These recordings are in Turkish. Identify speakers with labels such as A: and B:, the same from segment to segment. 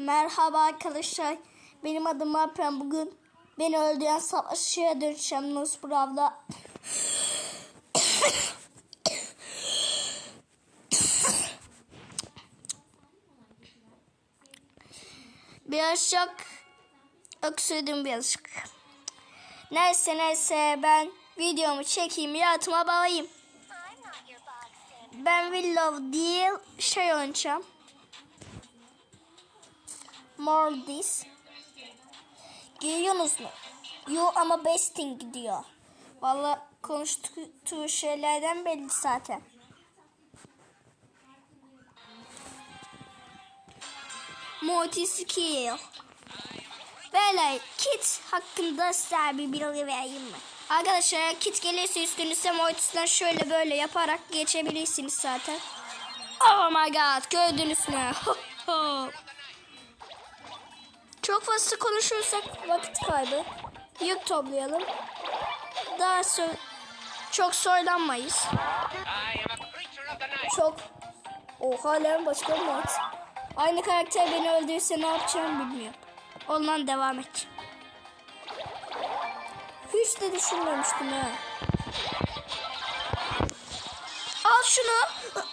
A: Merhaba arkadaşlar. Benim adım Alpen. Bugün beni öldüren savaşçıya dönüşeceğim Nusbrav'da. Biraz çok öksürdüm birazcık. Neyse neyse ben videomu çekeyim yatıma bağlayayım. Ben Willow değil şey oynayacağım. Mordis. Görüyorsunuz mu? Yo ama besting gidiyor. Valla konuştuğu şeylerden belli zaten. Mortis kill. Böyle kit hakkında size bir bilgi vereyim mi? Arkadaşlar kit gelirse üstünüze Mortis'ten şöyle böyle yaparak geçebilirsiniz zaten. Oh my god gördünüz mü? Çok fazla konuşursak vakit kaybı. Yük toplayalım. Daha so çok soylanmayız. Çok Oha lan başka bir mod. Aynı karakter beni öldürürse ne yapacağımı bilmiyorum. Ondan devam et. Hiç de düşünmemiştim ha. Al şunu.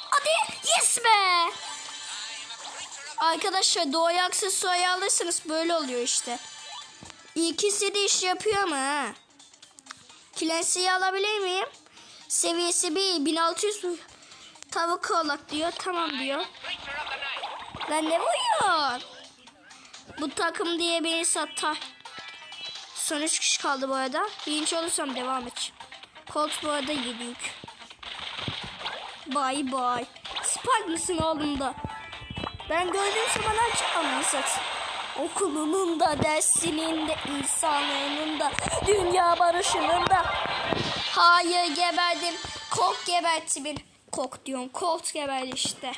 A: Hadi yes be. Arkadaşlar doğaya aksesuarı alırsanız böyle oluyor işte. İkisi de iş yapıyor ama ha. Kilensiyi alabilir miyim? Seviyesi bir 1600 bu. Tavuk oğlak diyor. Tamam diyor. Lan ne vuruyor? Bu takım diye beni satar. Son 3 kişi kaldı bu arada. Birinci olursam devam et. Colt bu arada yedik. Bye bye. Spike mısın oğlum da? Ben gördüğüm zaman aç anasat. Okulunun da dersinin de insanlığının da dünya barışının da. Hayır geberdim. Kok gebertti beni. Kok diyorum. Colt geberdi işte.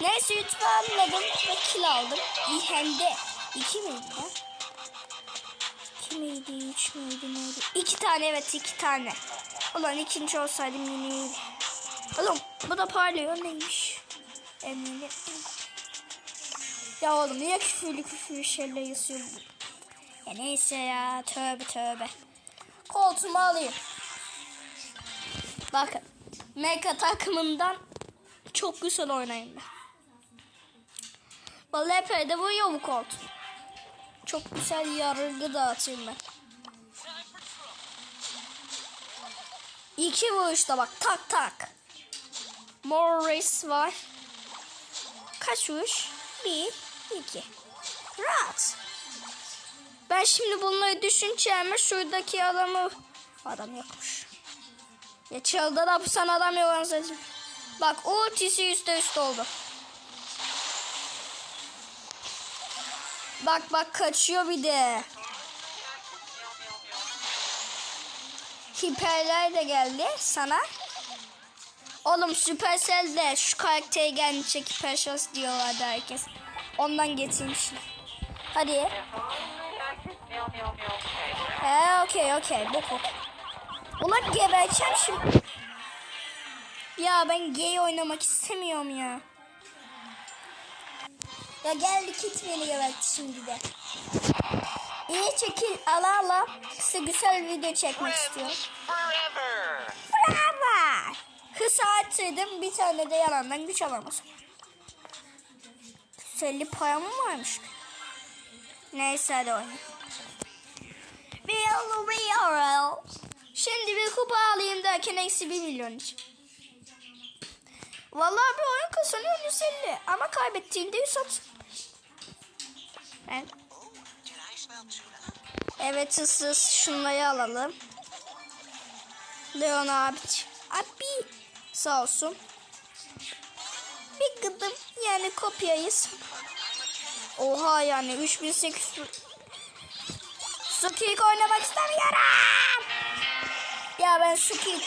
A: Neyse YouTube'u anladım ve kill aldım. İyi hem de. İki miydi lan? İki miydi? Üç müydü? Neydi? İki tane evet iki tane. Ulan ikinci olsaydım yine iyiydi. Oğlum bu da parlıyor neymiş? Eminim. Ya oğlum niye küfürlü küfürlü şeyler yazıyorsun? Ya neyse ya tövbe tövbe. Koltuğumu alayım. Bakın. Mega takımından çok güzel oynayın ben. Vallahi epey de vuruyor bu kolt. Çok güzel yargı dağıtayım ben. İki vuruşta bak tak tak. Morris var. Kaç vuruş? Bir, iki. Rahat. Ben şimdi bunları düşüneceğime şuradaki adamı... Adam yokmuş. Ya çıldı da pusan adam yok anasını. Bak ultisi üstte üst oldu. Bak bak kaçıyor bir de. Hiperler de geldi sana. Oğlum Supercell de şu karakteri gelince hiper şans diyorlardı herkes. Ondan getirmişler. Hadi. He okey okey. Bu kok. Ulan gebereceğim şimdi. Ya ben gay oynamak istemiyorum ya. Ya geldi kit beni gebertti şimdi de. İyi çekil ala ala. Size güzel video çekmek istiyorum. Hız arttırdım bir tane de yalandan güç alamaz. 50 param mı varmış? Neyse hadi oynayalım. Real real. Şimdi bir kupa alayım derken eksi 1 milyon için. Vallahi bir oyun kazanıyor 150 ama kaybettiğinde 130. Ben... Evet ıssız şunları alalım. Leon abi. Sağ olsun. Bir gıdım yani kopyayız. Oha yani 3800 Suki'yi oynamak istemiyorum. Ya ben Suki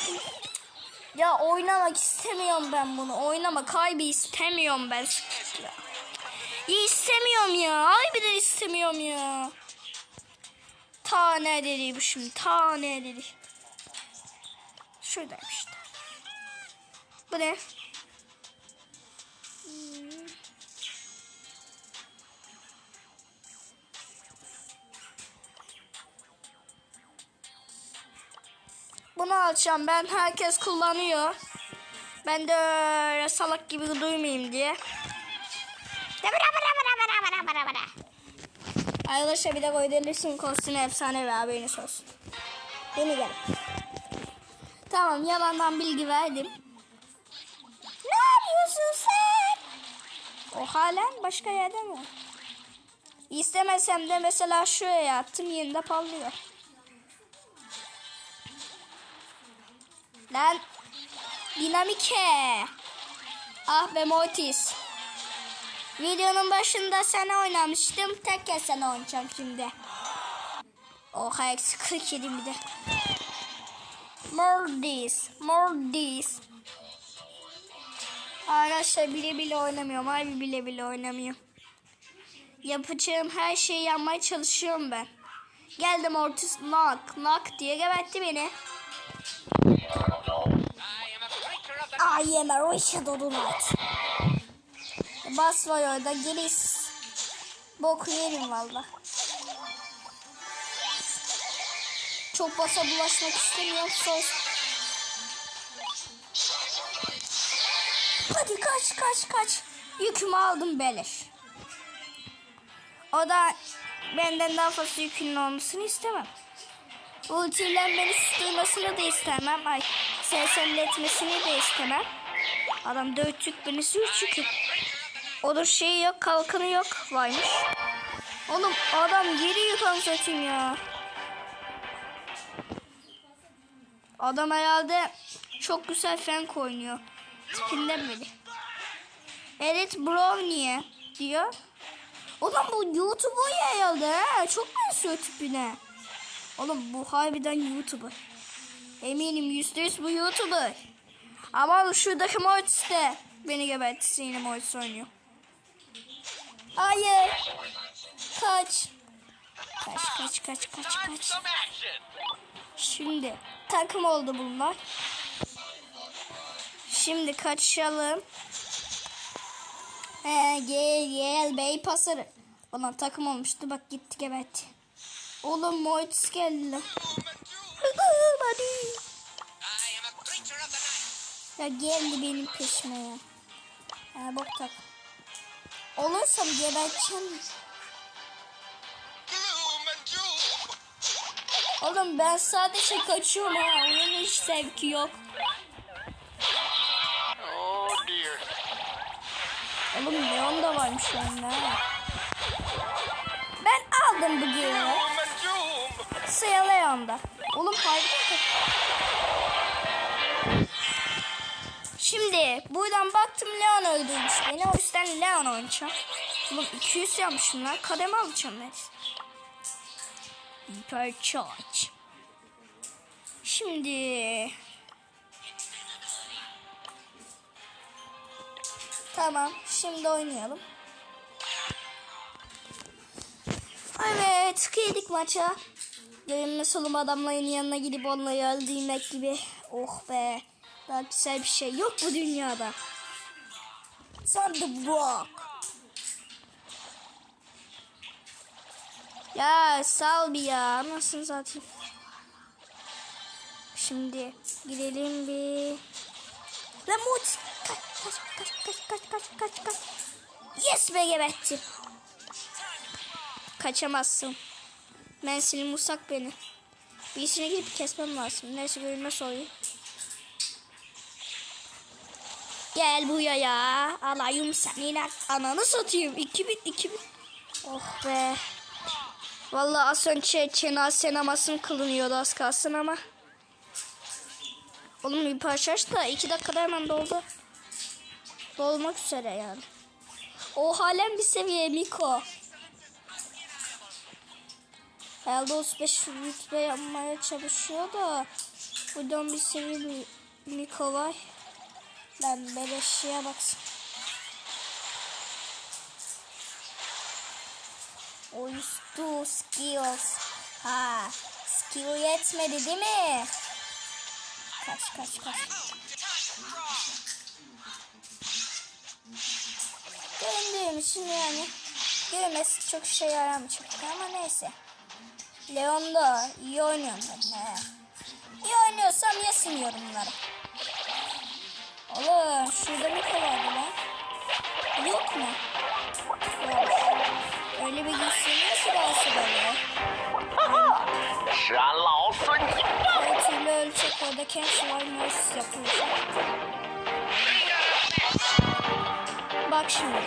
A: ya oynamak istemiyorum ben bunu. Oynama kaybı istemiyorum ben. Ya, ya istemiyorum ya. Harbiden istemiyorum ya. Ta ne dedi bu şimdi? Ta ne dedi? Şuradaymış. Bu ne? Bunu alacağım ben. Herkes kullanıyor. Ben de öyle salak gibi duymayayım diye. Arkadaşlar bir de koyabilirsin kostüm efsane ve haberiniz olsun. Yeni gel. Tamam yalandan bilgi verdim. Ne yapıyorsun sen? O halen başka yerde mi? İstemesem de mesela şuraya attım yerinde parlıyor. Lan dinamike. Ah be Mortis. Videonun başında sen oynamıştım. Tek kez sen oynayacağım şimdi. Oha eksi 47 bir de. Mortis. Mortis. Arkadaşlar bile bile oynamıyorum. Harbi bile bile oynamıyorum. Yapacağım her şeyi yapmaya çalışıyorum ben. Geldim Ortiz knock knock diye gebertti beni. I am a Richard Odunat. Bas var orada geriz. Boku yerim valla. Çok basa bulaşmak istemiyorum. Sos. Kaç kaç kaç. Yükümü aldım beleş. O da benden daha fazla yükünün olmasını istemem. Ultiyle beni susturmasını da istemem. Ay sersemletmesini de istemem. Adam dört yük beni sürçükü. Onun şeyi yok kalkanı yok varmış. Oğlum adam geri yük satayım ya. Adam herhalde çok güzel fenk oynuyor. Tipinden beri. Evet Brownie diyor. Oğlum bu YouTuber herhalde ha. Çok benziyor tipine. Oğlum bu harbiden YouTuber. Eminim yüzde yüz bu YouTuber. Ama şuradaki Mortis de beni gebertisi yine Mortis oynuyor. Hayır. Kaç. Kaç kaç kaç kaç kaç. Şimdi takım oldu bunlar. Şimdi kaçalım. He gel gel bey pasarı. Ulan takım olmuştu bak gitti gebertti. Oğlum Mortis geldi lan. Ya geldi benim peşime ya. Ha bok tak. Olursam geberteceğim. Oğlum ben sadece kaçıyorum ha. Oyunun hiç zevki yok. Oğlum Leon da varmış ha. Ben aldım bu
B: doom.
A: Sıra Leon'da. Oğlum harbiden Şimdi buradan baktım Leon öldürmüş beni. O yüzden Leon oynayacağım. Oğlum 200 yapmışım lan. Kademe alacağım ben. Hyper Charge. Şimdi... Tamam. Şimdi oynayalım. Evet. Kıydık maça. Görünme solum adamların yanına gidip onları öldürmek gibi. Oh be. Daha güzel bir şey yok bu dünyada. Thunderbolt. Ya sal bir ya. Nasıl zaten. Şimdi gidelim bir. Lan Mut. Kaç kaç kaç kaç kaç kaç kaç kaç. Yes be geberttim. Kaçamazsın. Ben senin musak beni. Birisine gidip kesmem lazım. Neyse görünme soruyu. Gel buraya. Alayım seninle. Ananı satayım. 2000 2000. Oh be. Vallahi az önce Çena senamasım kılınıyordu az kalsın ama. Oğlum bir parçaş da 2 dakikada hemen doldu. Dolmak üzere yani. O halen bir seviye Miko. Herhalde 35 rütbe yapmaya çalışıyor da buradan bir seviye Miko var. Lan beleşiye baksın. O üstü skills. Ha, skill yetmedi değil mi? Kaç kaç kaç. Göründüğüm için yani görmesi çok şey yaramayacak ama neyse. Leon da iyi oynuyor ben. He. İyi oynuyorsam yesin yorumları. Oğlum şurada ne vardı lan? Yok mu? Yok. Öyle bir gitsinler ki bazı orada Cancel Morse yapılacak. Bak şimdi.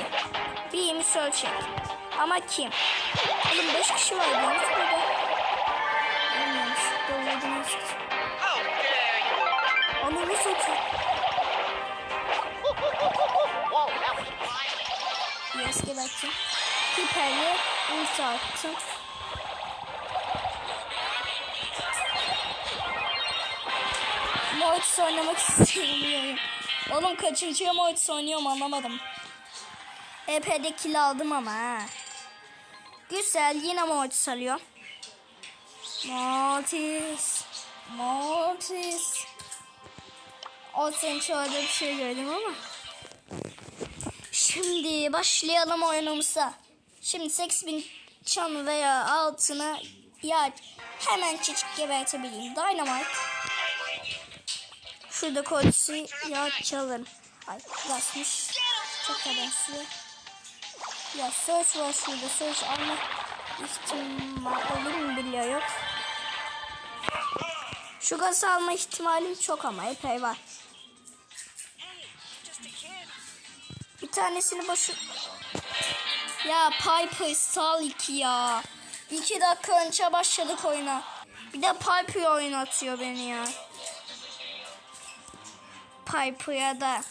A: Bir yemiş ölçek. Ama kim? Oğlum 5 kişi var diyoruz burada. Bilmiyormuş.
B: Dare you!
A: Onu nasıl
B: you.
A: Yes, gebertim. Hiperli ulti attım. Mortis oynamak istemiyorum. Oğlum kaçıncıya Mortis oynuyorum anlamadım. EP'de kill aldım ama ha. Güzel yine Mortis alıyor. Mortis. Mortis. O sen şöyle bir şey gördüm ama. Şimdi başlayalım oyunumuza. Şimdi 8000 çan veya altına ya hemen çiçek gebertebileyim. Dynamite. Şurada kodisi ya çalın. Ay basmış. Çok kadar Ya search var şurada. Search alma ihtimal olur mu biliyor Şu gaz alma ihtimalim çok ama epey var. Bir tanesini başı... Ya Piper sal iki ya. İki dakika önce başladık oyuna. Bir de Piper oynatıyor beni ya. Piper'ya da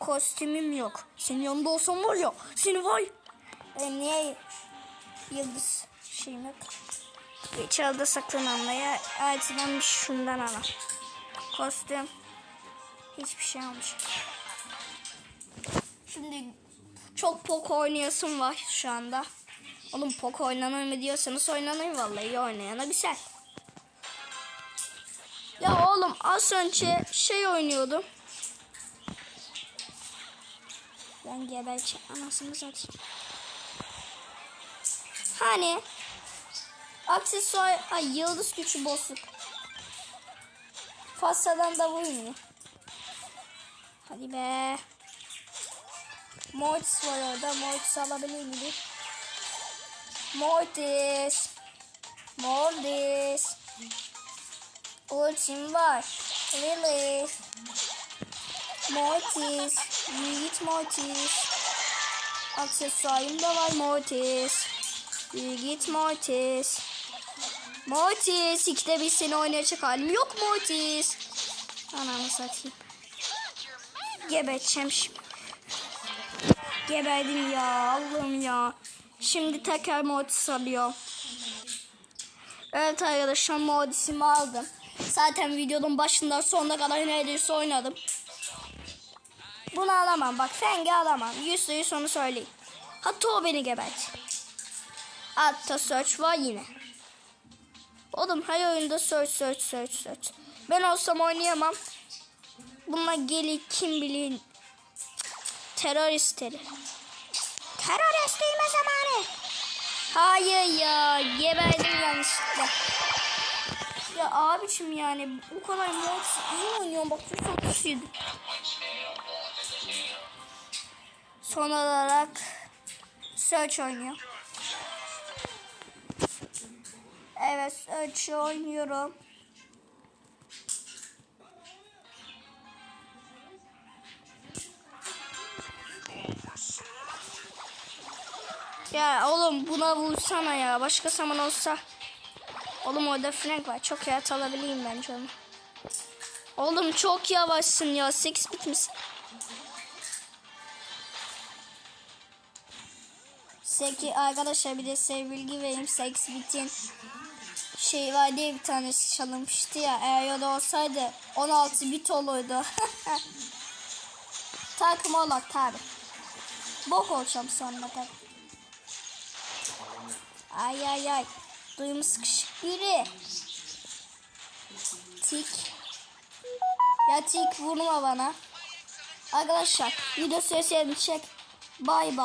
A: kostümüm yok. Senin yanında olsam var ya. Seni vay. E niye yıldız şeyim yok? Çalda saklananlara acilen bir şundan ala. Kostüm. Hiçbir şey almış. Şimdi çok pok oynayasım var şu anda. Oğlum pok oynanır mı diyorsanız oynanır vallahi oynayana güzel. Oğlum az önce şey oynuyordum. Ben geberçe anasını satayım. Hani aksesuar ay yıldız gücü bozuk. Fasadan da vurmuyor. Hadi be. Mortis var orada. Mortis alabilir miyim? Mortis. Mortis. Ultim var. Really? Mortis. Yiğit Mortis. Aksesuarım da var Mortis. Yiğit Mortis. Mortis. İkide bir seni oynayacak halim yok Mortis. Anamı satayım. Gebedeceğim şimdi. Geberdim ya Allah'ım ya. Şimdi tekrar modis alıyor. Evet arkadaşlar modisimi aldım. Zaten videonun başından sonuna kadar neredeyse oynadım. Bunu alamam bak Feng'i alamam. Yüzde yüz onu söyleyeyim. Hatta o beni gebert. Altta search var yine. Oğlum her oyunda search search search search. Ben olsam oynayamam. Bununla geli kim bilir teröristleri. Terörist değme zamanı. Hayır ya geberdim yanlışlıkla. Ya abicim yani bu kadar mod iyi oynuyorum bak çok kötüydü. Son olarak Search oynuyor. Evet Search oynuyorum. Ya oğlum buna vursana ya. Başka zaman olsa. Oğlum orada Frank var. Çok rahat alabileyim bence onu. Oğlum çok yavaşsın ya. 6 bit misin? Seki arkadaşlar bir de size bilgi vereyim. 6 bitin şey var diye bir tanesi çalınmıştı ya. Eğer ya da olsaydı 16 bit olurdu. Takım olak tabi. Bok olacağım sonra tabi. Ay ay ay. Duyumu sıkışık biri. Tik. Ya tik vurma bana. Arkadaşlar video seslerini çek. Bay bay.